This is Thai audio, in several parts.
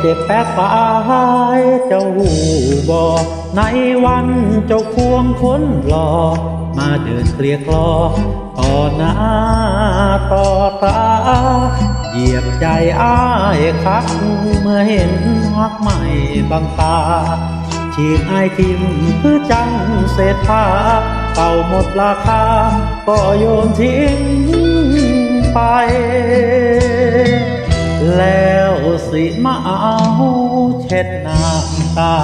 เจ็บแป๊บปายเจ้าหูบอในวันเจ้าควงคนหลอมาเดินเกลียกลอต่อหน้าต่อตา เหยียบใจอ้ายคักเมื่อเห็นหักใหม่บางตาฉีกไอทิมคือจังเศษผ้าเก่าหมดราคาก็โยนทิ้งไป เช็ดน้ำตา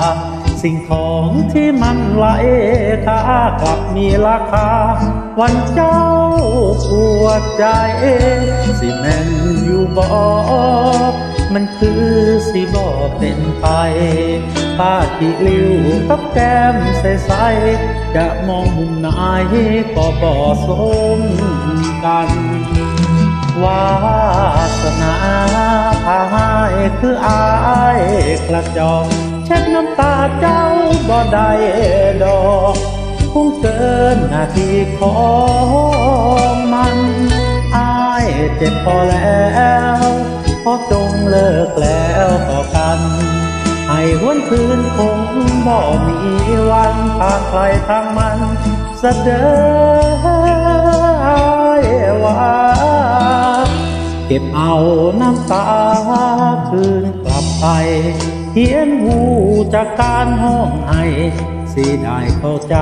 สิ่งของที่มันไหลค่ากลับมีราคา วันเจ้าปวดใจสิแม่นอยู่บ่มันคือสิบ่เป็นไปป้าที่ลิ้วกับแก้มใสๆจะมองมุมไหนก็บ่สมกันวาสนาพายคืออา กระจอกเช็ดน้ำตาเจ้าบ่ได้ดอกคงเกินหน้าที่ของมันอายเจ็บพอแล้วพอจงเลิกแล้วต่อกัน ให้หวนคืนคงบ่มีวันทางใครทางมันเสดอว่าเก็บเอาน้ำตาคืน ไปเขียนหูจากการห้องไห้สิได้เข้าใจ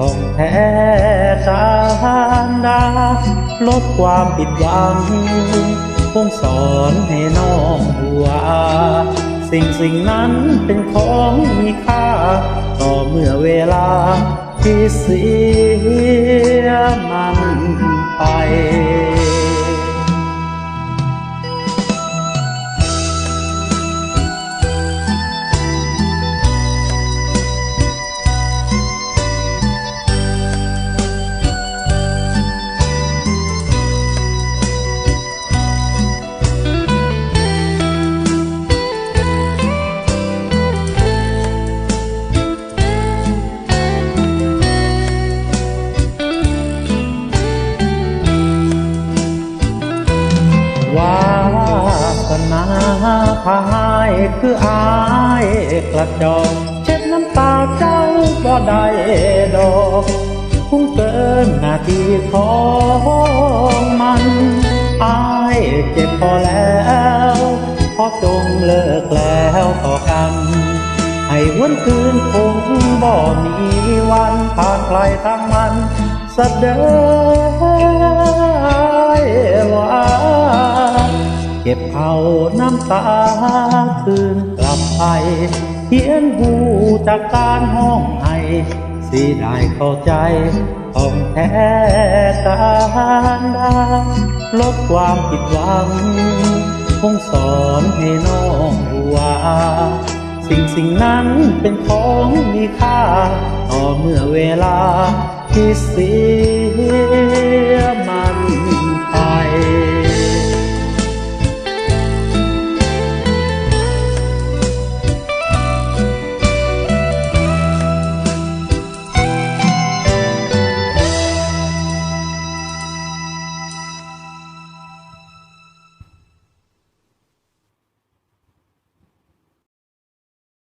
ต้องแท้การดาลดความผิดหวังคงสอนให้น้องหัว สิ่งสิ่งนั้นเป็นของมีค่า ต่อเมื่อเวลาที่เสียมันไป วาสนาพายคืออายกระจอกเช็ดน้ำตาเจ้าบ่ได้ดอกคงเกินหน้าที่ของมันอายเจ็บพอแล้วพอจงเลิกแล้วต่อกันให้วนคืนคงบ่มีวันผ่านใครทางมันสะเดย เก็บเอาน้ำตาคืนกลับไปเขียนหูจากการห้องไห้สิได้เข้าใจต้องแท้การดาลดความผิดหวัง คงสอนให้น้องรู้ว่า สิ่งสิ่งนั้นเป็นของมีค่า ต่อเมื่อเวลาที่เสีย